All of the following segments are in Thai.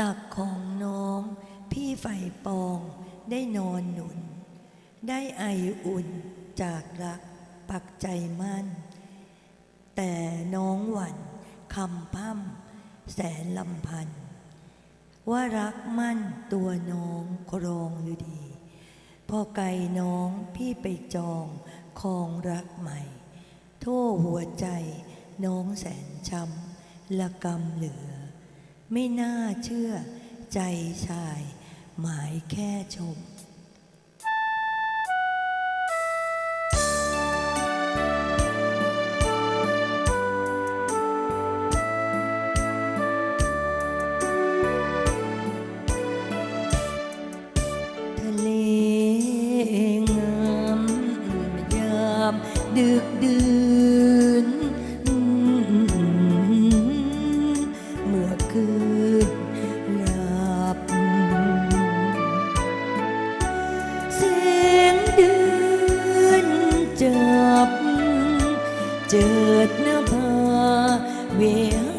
ตักของน้อง พี่ไฟปองได้นอนหนุน ได้ไออุ่นจากรักปักใจมั่น แต่น้องหวั่นคำพร่ำแสนลำพัน ว่ารักมั่นตัวน้องครองอยู่ดี พอไกลน้องพี่ไปจองคองรักใหม่ โท่หัวใจน้องแสนช้ำละกำเหลือ ไม่น่าเชื่อใจชาย หมายแค่ชมทะเลงามยามดึกดื่น เจิดหน้าผาเวหา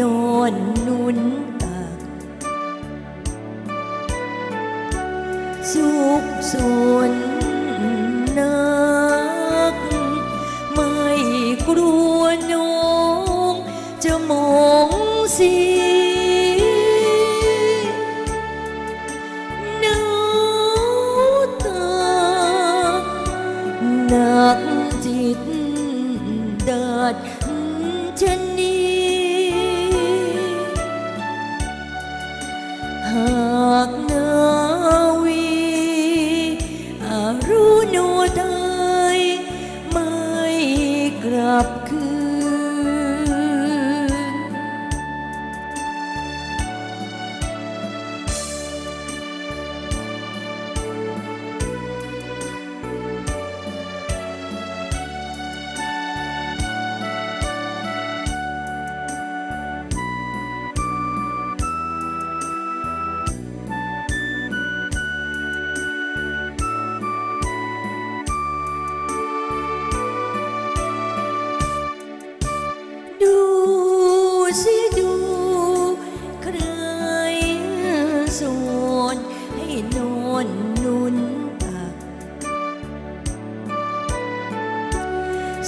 นอนนุนตัก สุขสนนัก ไม่กลัวน้องจะมองสีนาวตาหนักจิตดาดฉันากนาวีอารุโนไทยไม่กลับ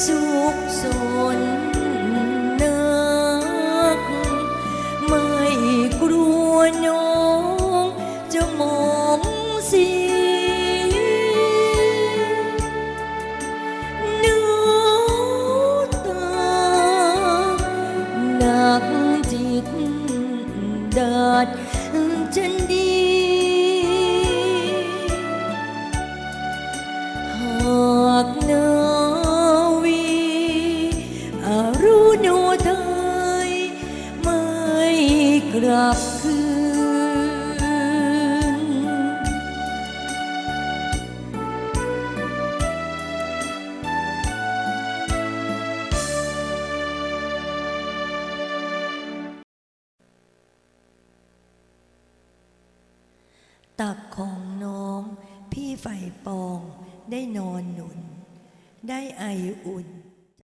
สุขสนนัก ไม่กลัวน้องจะมองสีหนาตาหนักจิตดาดฉันดี ลับคืน ตักของน้อง พี่ไฟปองได้นอนหนุน ได้ไออุ่น